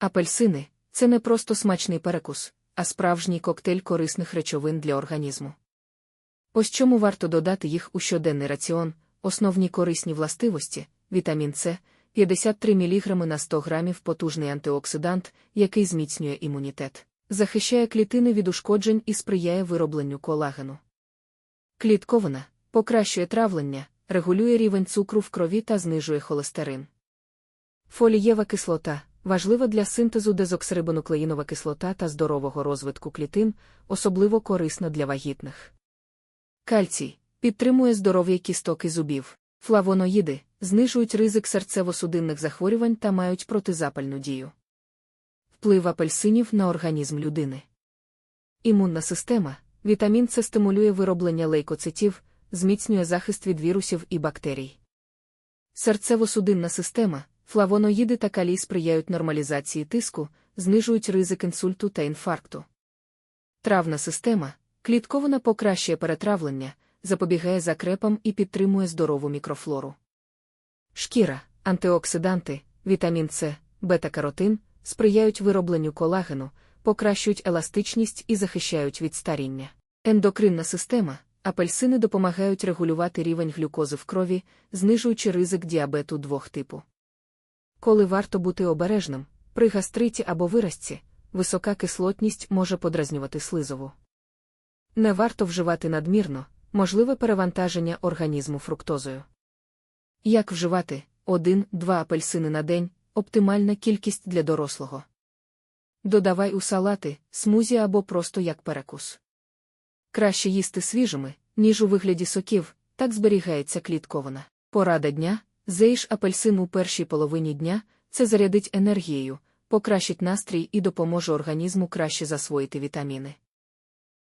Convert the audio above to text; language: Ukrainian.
Апельсини це не просто смачний перекус, а справжній коктейль корисних речовин для організму. Ось чому варто додати їх у щоденний раціон, основні корисні властивості, вітамін С, 53 мг на 100 грамів потужний антиоксидант, який зміцнює імунітет, захищає клітини від ушкоджень і сприяє виробленню колагену. Клітковина покращує травлення, регулює рівень цукру в крові та знижує холестерин. Фолієва кислота важлива для синтезу дезоксирибонуклеїнова кислота та здорового розвитку клітин, особливо корисна для вагітних. Кальцій підтримує здоров'я кісток і зубів. Флавоноїди знижують ризик серцево-судинних захворювань та мають протизапальну дію. Вплив апельсинів на організм людини. Імунна система. Вітамін С стимулює вироблення лейкоцитів, зміцнює захист від вірусів і бактерій. Серцево-судинна система. Флавоноїди та калій сприяють нормалізації тиску, знижують ризик інсульту та інфаркту. Травна система. Клітковина покращує перетравлення, запобігає закрепам і підтримує здорову мікрофлору. Шкіра, антиоксиданти, вітамін С, бета-каротин сприяють виробленню колагену, покращують еластичність і захищають від старіння. Ендокринна система. Апельсини допомагають регулювати рівень глюкози в крові, знижуючи ризик діабету двох типу. Коли варто бути обережним, при гастриті або виразці, висока кислотність може подразнювати слизову. Не варто вживати надмірно, можливе перевантаження організму фруктозою. Як вживати 1-2 апельсини на день оптимальна кількість для дорослого. Додавай у салати, смузі або просто як перекус. Краще їсти свіжими, ніж у вигляді соків, так зберігається кліткована. Порада дня зеїш апельсин у першій половині дня, це зарядить енергією, покращить настрій і допоможе організму краще засвоїти вітаміни.